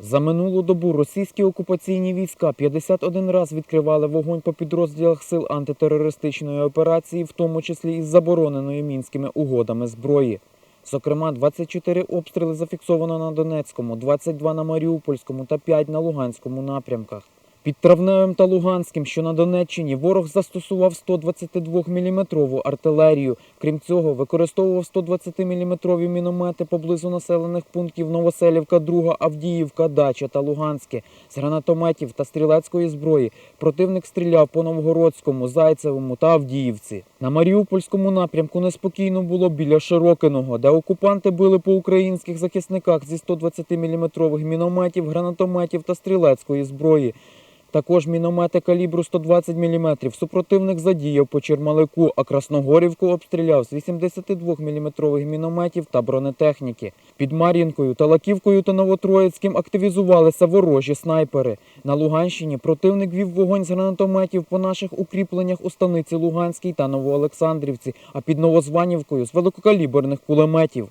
За минулу добу російські окупаційні війська 51 раз відкривали вогонь по підрозділах сил антитерористичної операції, в тому числі із забороненої мінськими угодами зброї. Зокрема, 24 обстріли зафіксовано на Донецькому, 22 на Маріупольському та 5 на Луганському напрямках. Під Травневим та Луганським, що на Донеччині, ворог застосував 122-мм артилерію. Крім цього, використовував 120-мм міномети поблизу населених пунктів Новоселівка, Друга, Авдіївка, Дача та Луганське. З гранатометів та стрілецької зброї противник стріляв по Новгородському, Зайцевому та Авдіївці. На Маріупольському напрямку неспокійно було біля Широкиного, де окупанти били по українських захисниках зі 120-мм мінометів, гранатометів та стрілецької зброї. Також міномети калібру 120 мм супротивник задіяв по Чермалику, а Красногорівку обстріляв з 82 мм мінометів та бронетехніки. Під Мар'їнкою, Талаківкою та Новотроїцьким активізувалися ворожі снайпери. На Луганщині противник вів вогонь з гранатометів по наших укріпленнях у станиці Луганській та Новоолександрівці, а під Новозванівкою з великокаліберних кулеметів.